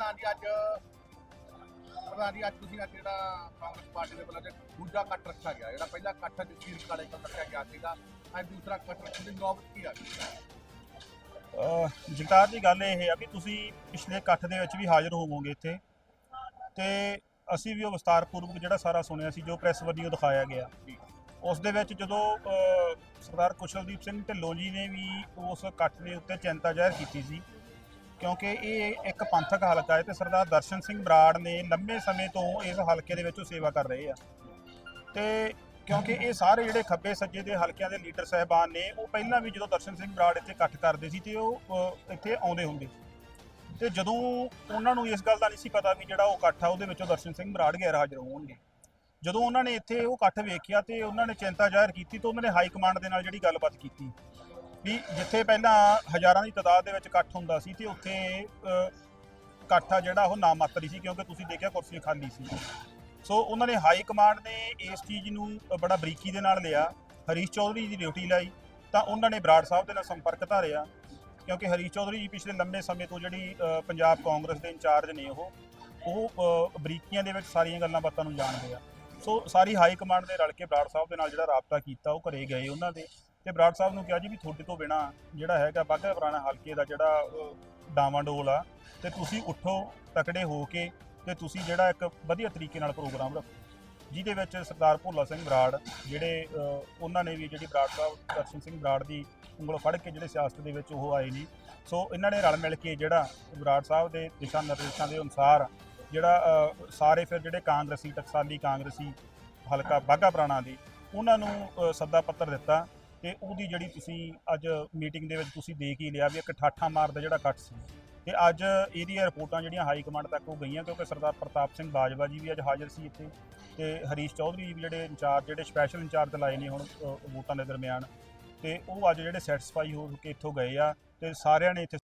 ਪ੍ਰਧਾਨ ਜੀ ਅੱਜ ਪ੍ਰਧਾਨ ਜੀ ਅੱਜ ਤੁਸੀਂ ਅੱਜ ਜਿਹੜਾ ਕਾਂਗਰਸ ਪਾਰਟੀ ਦੇ ਵੱਲੋਂ ਦੂਜਾ ਕੱਟ ਰੱਖਿਆ ਗਿਆ ਜਿਹੜਾ ਪਹਿਲਾ ਕੱਟ ਅੱਜ ਸੀਰ ਕਾਲੇ ਕੋਲ ਰੱਖਿਆ ਗਿਆ ਸੀਗਾ ਅੱਜ ਦੂਸਰਾ ਕੱਟ ਰੱਖਣ ਦੀ ਨੌਬਤ ਕੀ ਆ ਗਈ? ਜਗਤਾਰ ਦੀ ਗੱਲ ਇਹ ਆ ਵੀ ਤੁਸੀਂ ਪਿਛਲੇ ਇਕੱਠ ਦੇ ਵਿੱਚ ਵੀ ਹਾਜ਼ਰ ਹੋਵੋਗੇ ਇੱਥੇ। ਤੇ ਅਸੀਂ ਵੀ ਉਹ ਵਿਸਤਾਰਪੂਰਵਕ ਜਿਹੜਾ ਸਾਰਾ ਸੁਣਿਆ ਸੀ ਜੋ ਪ੍ਰੈਸ ਵੱਲੋਂ ਦਿਖਾਇਆ ਗਿਆ। ਉਸ ਦੇ ਵਿੱਚ ਜਦੋਂ ਸਰਦਾਰ ਕੁਸ਼ਲਦੀਪ ਸਿੰਘ ਢਿੱਲੋਂ ਜੀ ਨੇ ਵੀ ਉਸ ਇਕੱਠ ਦੇ ਉੱਤੇ ਚਿੰਤਾ ਜ਼ਾਹਿਰ ਕੀਤੀ ਸੀ ਕਿਉਂਕਿ ਇਹ ਇੱਕ ਪੰਥਕ ਹਲਕਾ ਹੈ ਤੇ ਸਰਦਾਰ ਦਰਸ਼ਨ ਸਿੰਘ ਬਰਾੜ ਨੇ ਲੰਬੇ ਸਮੇਂ ਤੋਂ ਇਸ ਹਲਕੇ ਦੇ ਵਿੱਚ ਸੇਵਾ ਕਰ ਰਹੇ ਆ। ਤੇ ਕਿਉਂਕਿ ਇਹ ਸਾਰੇ ਜਿਹੜੇ ਖੱਬੇ ਸੱਜੇ ਦੇ ਹਲਕਿਆਂ ਦੇ ਲੀਡਰ ਸਹਿਬਾਨ ਨੇ, ਉਹ ਪਹਿਲਾਂ ਵੀ ਜਦੋਂ ਦਰਸ਼ਨ ਸਿੰਘ ਬਰਾੜ ਇੱਥੇ ਇਕੱਠ ਕਰਦੇ ਸੀ ਤੇ ਉਹ ਇੱਥੇ ਆਉਂਦੇ ਹੁੰਦੇ ਤੇ ਜਦੋਂ ਉਹਨਾਂ ਨੂੰ ਇਸ ਗੱਲ ਦਾ ਨਹੀਂ ਸੀ ਪਤਾ ਵੀ ਜਿਹੜਾ ਉਹ ਇਕੱਠ ਆ, ਉਹਦੇ ਵਿੱਚੋਂ ਦਰਸ਼ਨ ਸਿੰਘ ਬਰਾੜ ਗੈਰ ਹਾਜ਼ਰ ਹੋਣਗੇ। ਜਦੋਂ ਉਹਨਾਂ ਨੇ ਇੱਥੇ ਉਹ ਇਕੱਠ ਵੇਖਿਆ ਤੇ ਉਹਨਾਂ ਨੇ ਚਿੰਤਾ ਜ਼ਾਹਿਰ ਕੀਤੀ ਤੇ ਉਹਨਾਂ ਨੇ ਹਾਈ ਕਮਾਂਡ ਦੇ ਨਾਲ ਜਿਹੜੀ ਗੱਲਬਾਤ ਕੀਤੀ। ਵੀ ਜਿੱਥੇ ਪਹਿਲਾਂ ਹਜ਼ਾਰਾਂ ਦੀ ਤਾਦਾਦ ਦੇ ਵਿੱਚ ਇਕੱਠ ਹੁੰਦਾ ਸੀ ਤੇ ਉੱਥੇ ਇਕੱਠ ਆ ਜਿਹੜਾ ਉਹ ਨਾਮਾਤਰੀ ਸੀ ਕਿਉਂਕਿ ਤੁਸੀਂ ਦੇਖਿਆ ਕੁਰਸੀਆਂ ਖਾਲੀ ਸੀ। ਸੋ ਉਹਨਾਂ ਨੇ ਹਾਈ ਕਮਾਂਡ ਨੇ ਇਸ ਚੀਜ਼ ਨੂੰ ਬੜਾ ਬਰੀਕੀ ਦੇ ਨਾਲ ਲਿਆ। ਹਰੀਸ਼ ਚੌਧਰੀ ਦੀ ਡਿਊਟੀ ਲਾਈ ਤਾਂ ਉਹਨਾਂ ਨੇ ਬਰਾੜ ਸਾਹਿਬ ਦੇ ਨਾਲ ਸੰਪਰਕ ਧਾਰਿਆ ਕਿਉਂਕਿ ਹਰੀਸ਼ ਚੌਧਰੀ ਜੀ ਪਿਛਲੇ ਲੰਬੇ ਸਮੇਂ ਤੋਂ ਜਿਹੜੀ ਪੰਜਾਬ ਕਾਂਗਰਸ ਦੇ ਇੰਚਾਰਜ ਨੇ ਉਹ ਉਹ ਬਰੀਕੀਆਂ ਦੇ ਵਿੱਚ ਸਾਰੀਆਂ ਗੱਲਾਂ ਬਾਤਾਂ ਨੂੰ ਜਾਣਦੇ ਆ। ਸੋ ਸਾਰੀ ਹਾਈ ਕਮਾਂਡ ਨੇ ਰਲ ਕੇ ਬਰਾੜ ਸਾਹਿਬ ਦੇ ਨਾਲ ਜਿਹੜਾ ਰਾਬਤਾ ਕੀਤਾ ਉਹ ਘਰੇ ਗਏ ਉਹਨਾਂ ਦੇ। ਤੇ ਬਰਾੜ ਸਾਹਿਬ ਨੂੰ ਕਿਹਾ ਜੀ ਵੀ ਤੁਹਾਡੇ ਤੋਂ ਬਿਨਾ ਜਿਹੜਾ ਹੈਗਾ ਬਾਘਾ ਪੁਰਾਣਾ ਹਲਕੇ ਦਾ ਜਿਹੜਾ ਡਾਵਾਂਡੋਲ ਆ, ਤੇ ਤੁਸੀਂ ਉੱਠੋ ਤਕੜੇ ਹੋ ਕੇ ਤੇ ਤੁਸੀਂ ਜਿਹੜਾ ਇੱਕ ਵਧੀਆ ਤਰੀਕੇ ਨਾਲ ਪ੍ਰੋਗਰਾਮ ਰੱਖੋ। ਜਿਹਦੇ ਵਿੱਚ ਸਰਦਾਰ ਭੋਲਾ ਸਿੰਘ ਬਰਾੜ ਜਿਹੜੇ ਉਹਨਾਂ ਨੇ ਵੀ ਜਿਹੜੀ ਬਰਾੜ ਸਾਹਿਬ, ਦਰਸ਼ਨ ਸਿੰਘ ਬਰਾੜ ਦੀ ਉਂਗਲ ਫੜ ਕੇ ਜਿਹੜੇ ਸਿਆਸਤ ਦੇ ਵਿੱਚ ਉਹ ਆਏ ਨੇ। ਸੋ ਇਹਨਾਂ ਨੇ ਰਲ ਮਿਲ ਕੇ ਜਿਹੜਾ ਬਰਾੜ ਸਾਹਿਬ ਦੇ ਦਿਸ਼ਾ ਨਿਰਦੇਸ਼ਾਂ ਦੇ ਅਨੁਸਾਰ ਜਿਹੜਾ ਸਾਰੇ ਫਿਰ ਜਿਹੜੇ ਕਾਂਗਰਸੀ, ਟਕਸਾਲੀ ਕਾਂਗਰਸੀ ਹਲਕਾ ਬਾਘਾ ਪੁਰਾਣਾ ਦੀ, ਉਹਨਾਂ ਨੂੰ ਸੱਦਾ ਪੱਤਰ ਦਿੱਤਾ ਤੇ ਉਹਦੀ ਜਿਹੜੀ ਤੁਸੀਂ ਅੱਜ ਮੀਟਿੰਗ ਦੇ ਵਿੱਚ ਤੁਸੀਂ ਦੇਖ ਹੀ ਲਿਆ ਵੀ ਇੱਕ ਠਾਠਾ ਮਾਰਦਾ ਜਿਹੜਾ ਕੱਟ ਸੀ। ਤੇ ਅੱਜ ਇਹਦੀਆਂ ਰਿਪੋਰਟਾਂ ਜਿਹੜੀਆਂ ਹਾਈ ਕਮਾਂਡ ਤੱਕ ਉਹ ਗਈਆਂ ਕਿਉਂਕਿ ਸਰਦਾਰ ਪ੍ਰਤਾਪ ਸਿੰਘ ਬਾਜਵਾ ਜੀ ਵੀ ਅੱਜ ਹਾਜ਼ਰ ਸੀ ਇੱਥੇ ਤੇ ਹਰੀਸ਼ ਚੌਧਰੀ ਜੀ ਵੀ ਜਿਹੜੇ ਇੰਚਾਰਜ, ਜਿਹੜੇ ਸਪੈਸ਼ਲ ਇੰਚਾਰਜ ਲਾਏ ਨੇ ਹੁਣ ਵੋਟਾਂ ਦੇ ਦਰਮਿਆਨ। ਤੇ ਉਹ ਅੱਜ ਜਿਹੜੇ ਸੈਟੀਸਫਾਈ ਹੋ ਕੇ ਇੱਥੋਂ ਗਏ ਆ ਤੇ ਸਾਰਿਆਂ ਨੇ ਇੱਥੇ